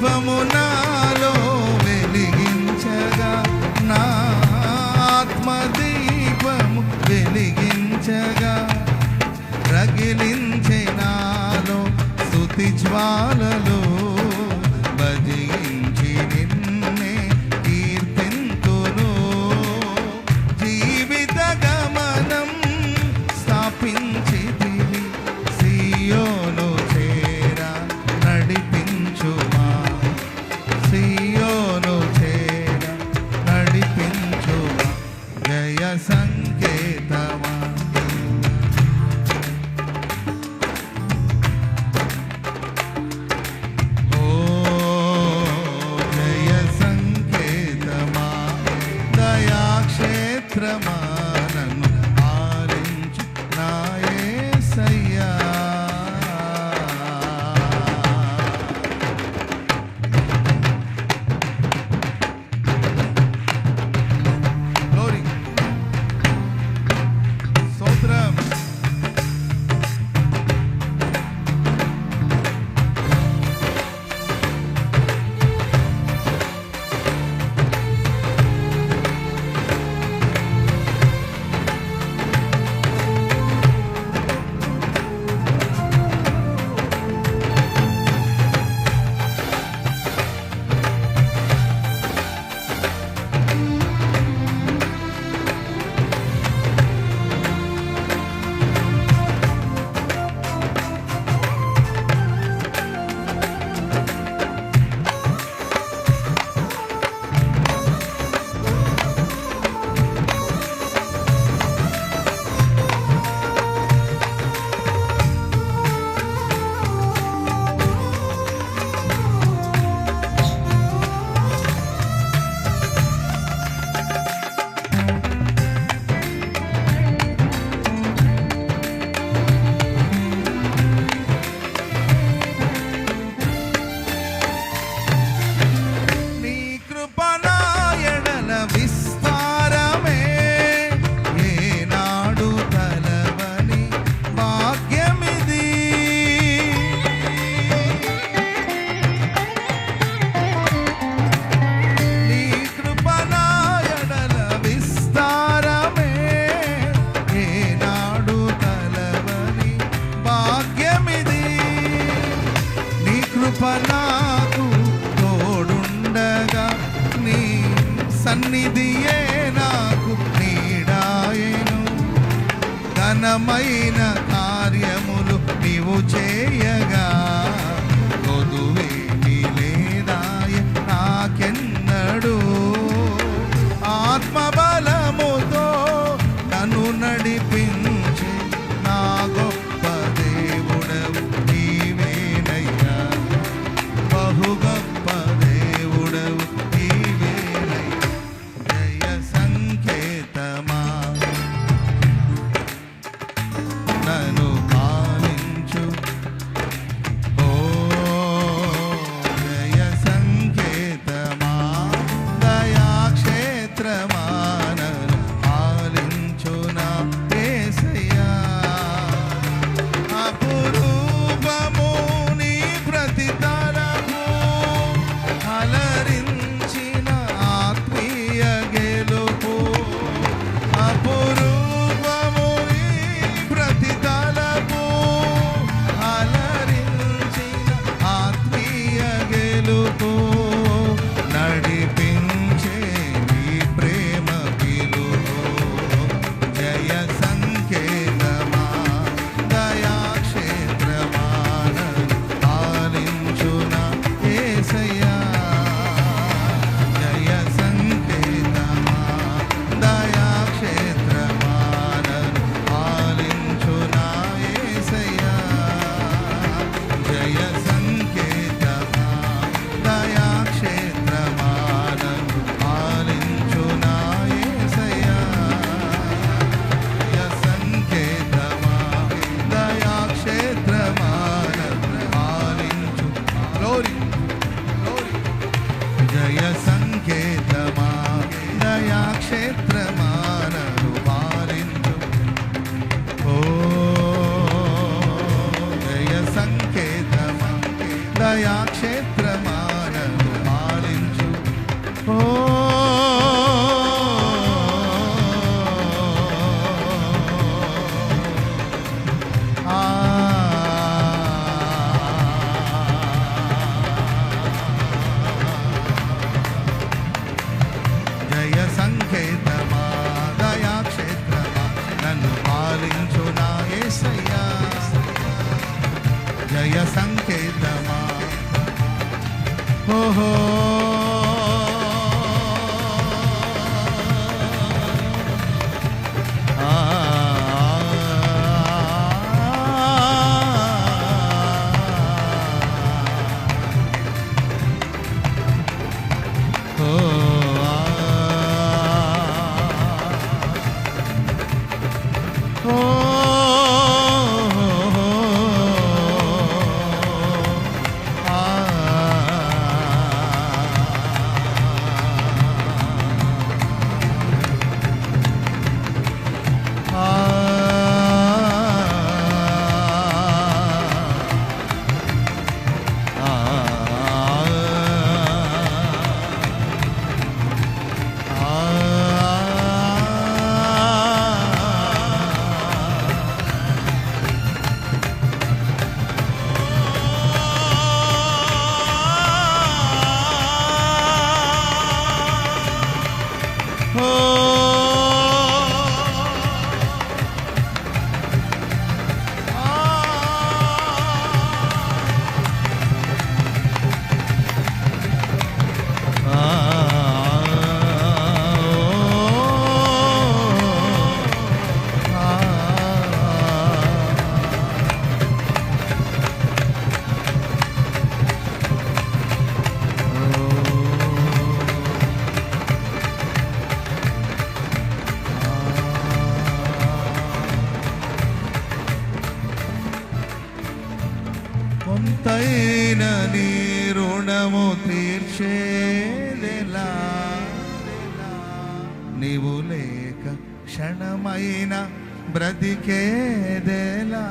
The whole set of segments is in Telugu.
దీపము నాలో వెలిగించగా నా ఆత్మ దీపము వెలిగించగా. రగిలించే నాలో స్థుతి జ్వాలలో రుణము తీర్చేదెలా? నీవు లేక క్షణమైన బ్రతికేదెలా?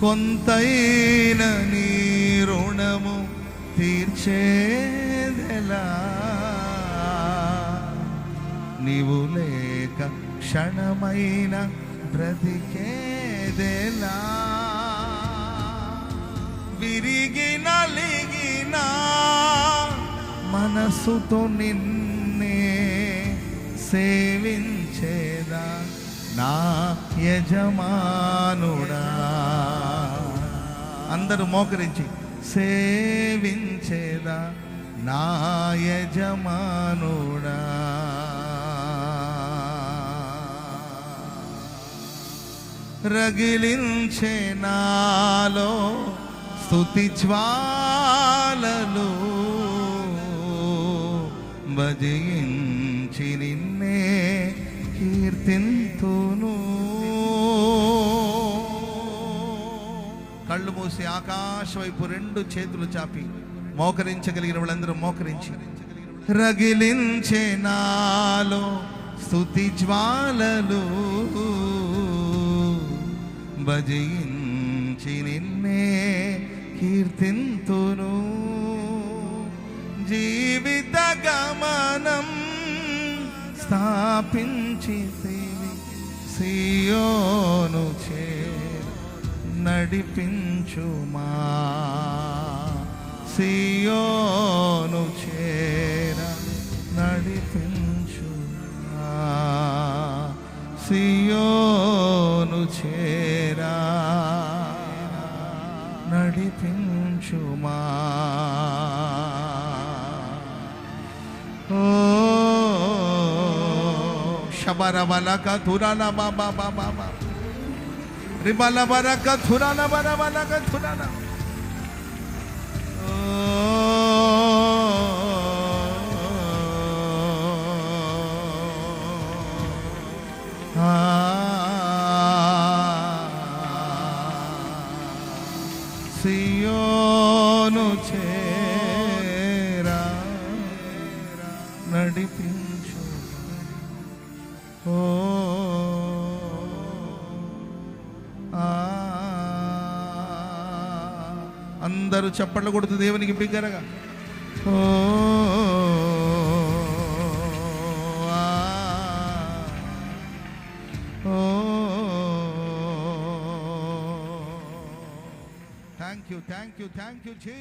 కొంతైన నీ రుణము తీర్చేదెలా? నీవు లేక క్షణమైన బ్రతికేదెలా? విరిగి నలిగిన మనసుతో నిన్నే సేవించేదా? నా యజమానుడా. అందరూ మోకరించి సేవించేదా? నా యజమానుడా. రగిలించే నాలో స్తుతి జ్వాలలు భజించి నిన్నే కీర్తింతును. కళ్ళు మూసి ఆకాశ వైపు రెండు చేతులు చాపి మోకరించగలిగిన వాళ్ళందరూ మోకరించి. రగిలించే నాలో స్తుతి జ్వాలలు భజించి నిన్నే కీర్తింతును. జీవిత గమనం స్థాపించి సియోను చే నడిపించుమా. సియోను చేర నడిపించుమా. సియో ও সাবারা বালাকা ধুরানা বাবা বাবা বাবা রিবালা বারাকা ধুরানা বারা বালাকা ধুরানা నడిపించు. ఓ ఆ. అందరూ చప్పట్లు కొడుతూ దేవునికి బిగ్గరగా. ఓ ఓ. Thank you thank you thank you చీ